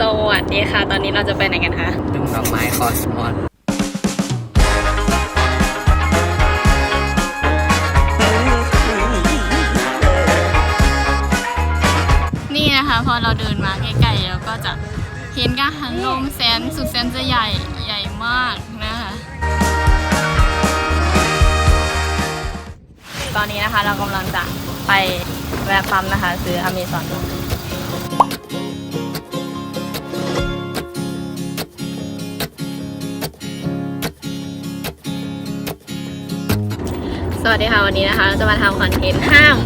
สวัสดีค่ะ ตอนนี้เราจะไปไหนกันคะดึงดอกไม้คอสมอสนี่นะคะพอเราเดินมาใกล้ๆเราก็จะเห็นกังหันลมแสนสุดแสนจะใหญ่ใหญ่มากนะคะตอนนี้นะคะเรากำลังจะ ไปแวะปั๊มนะคะ ซื้ออเมซอนสวัสดีค่ะ วันนี้นะคะเราจะมาทำคอนเทนต์ห้าม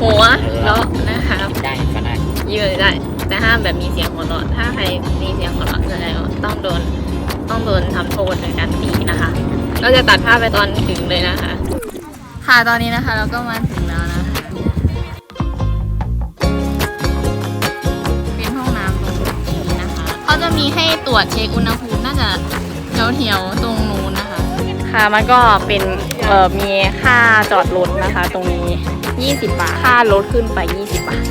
หัวเราะนะคะได้ก็ได้ยืนได้แต่ห้ามแบบมีเสียงหัวเราะถ้าใครมีเสียงหัวเราะแสดงว่าต้องโดนต้องโดนทำโทษโดยการตีนะคะ เราจะตัดภาพไปตอนถึงเลยนะคะ ค่ะตอนนี้นะคะ เราก็มา มีให้ตรวจเช็คอุณหภูมิน่าจะแถวๆตรงนู้นนะคะ ค่ะมันก็เป็นเอ่อมีค่าจอดรถนะคะ ตรงนี้ 20 บาท ค่ารถขึ้นไป 20 บาท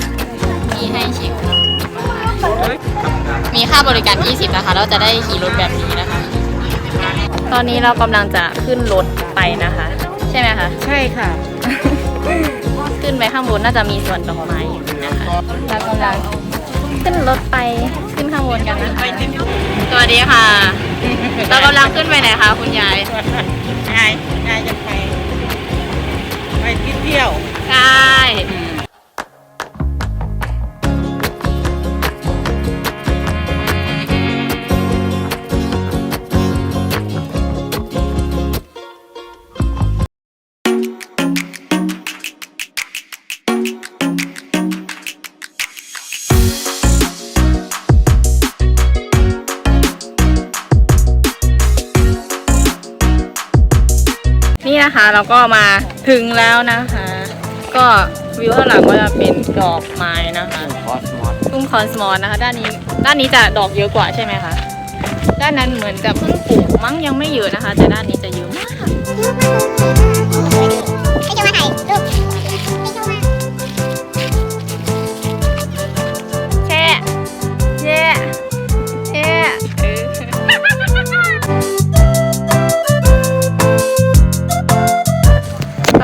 มีให้เช็คอุณหภูมินะคะมีค่าบริการ 20 นะคะ เราจะได้ขี่รถแบบนี้นะคะ ตอนนี้เรากำลังจะขึ้นรถไปนะคะ ใช่ไหมคะ ใช่ค่ะ ขึ้นไปข้างบนน่าจะมีสวนดอกไม้อยู่นะคะเรากำลัง ขึ้นรถไปขึ้นข้างบนกันนะคะสวัสดีค่ะ เรากำลังขึ้นไปไหนคะคุณยาย ยายยายจะไป ไปเที่ยว ใช่ นี่นะคะ เราก็มาถึงแล้วนะคะ ก็วิวข้างหลังก็จะเป็นดอกไม้นะคะคอสมอสทุ่งคอนสมอลนะคะ ด้านนี้ด้านนี้จะดอกเยอะกว่าใช่ไหมคะด้านนั้นเหมือนจะเพิ่งปลูกมั้งยังไม่เยอะนะคะ แต่ด้านนี้จะเยอะมาก ให้จะมาถ่ายรูป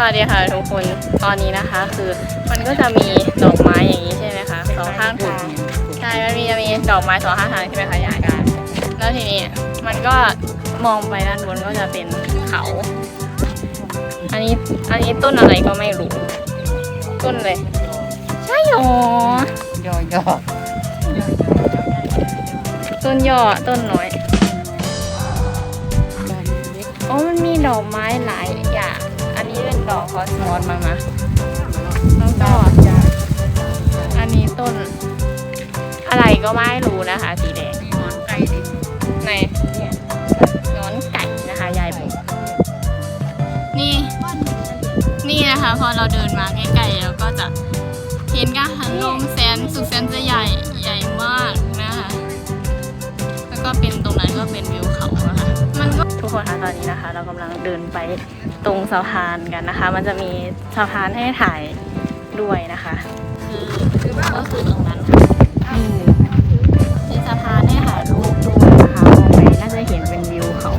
วัสดีค่ะทุกคนตอนนี้นะคะ คือมันก็จะมีดอกไม้อย่างนี้ใช่ไหมคะสองข้างทางใช่มันมีจะมีดอกไม้สองข้างทางใช่ไหมคะยายกันแล้วทีนี้มันก็มองไปด้านบนก็จะเป็นเขา อันนี้อันนี้ต้นอะไรก็ไม่รู้ ต้นเลย ใช่หรอย่อย่อต้นย่อต้นน้อยอ๋อมันมีดอกไม้หลายอย่างอันนี้เป็น ดอกคอสมอสมั้งนะแล้วก็อันนี้ต้น อะไรก็ไม่รู้นะคะ สีแดงมีหมอนไก่ดิในย้อนไก่นะคะยายบอกนี่ นี่นะคะ พอเราเดินมาใกล้ๆเราก็จะเห็นกังหันลมแสนสุดแสนจะใหญ่ใหญ่มากนะคะ แล้วก็เป็นตรงนั้นก็เป็นวิว ทุกคนคะตอนนี้นะคะ เรากำลังเดินไปตรงสะพานกันนะคะ มันจะมีสะพานให้ถ่ายด้วยนะคะคือก็คือตรงนั้นค่ะนี่เป็นสะพานให้ถ่ายรูปด้วยนะคะมองไปน่าจะเห็นเป็นวิวเขา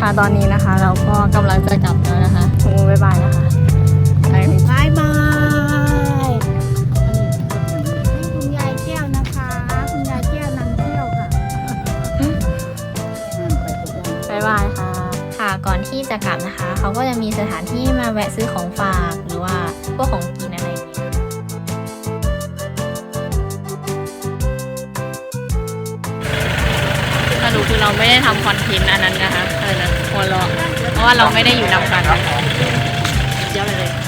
ค่ะตอนนี้นะคะ เราก็กำลังจะกลับแล้วนะคะคุณบ๊ายบายนะคะ ค่ะก่อนที่จะกลับนะคะ เขาก็จะมีสถานที่มาแวะซื้อของฝากหรือว่าพวกของกินอะไรอย่างเงี้ยสรุปคือเราไม่ได้ทำคอนเทนต์อันนั้นนะคะเออนะหัวเราะเพราะว่าเราไม่ได้อยู่นำกันเยอะเลย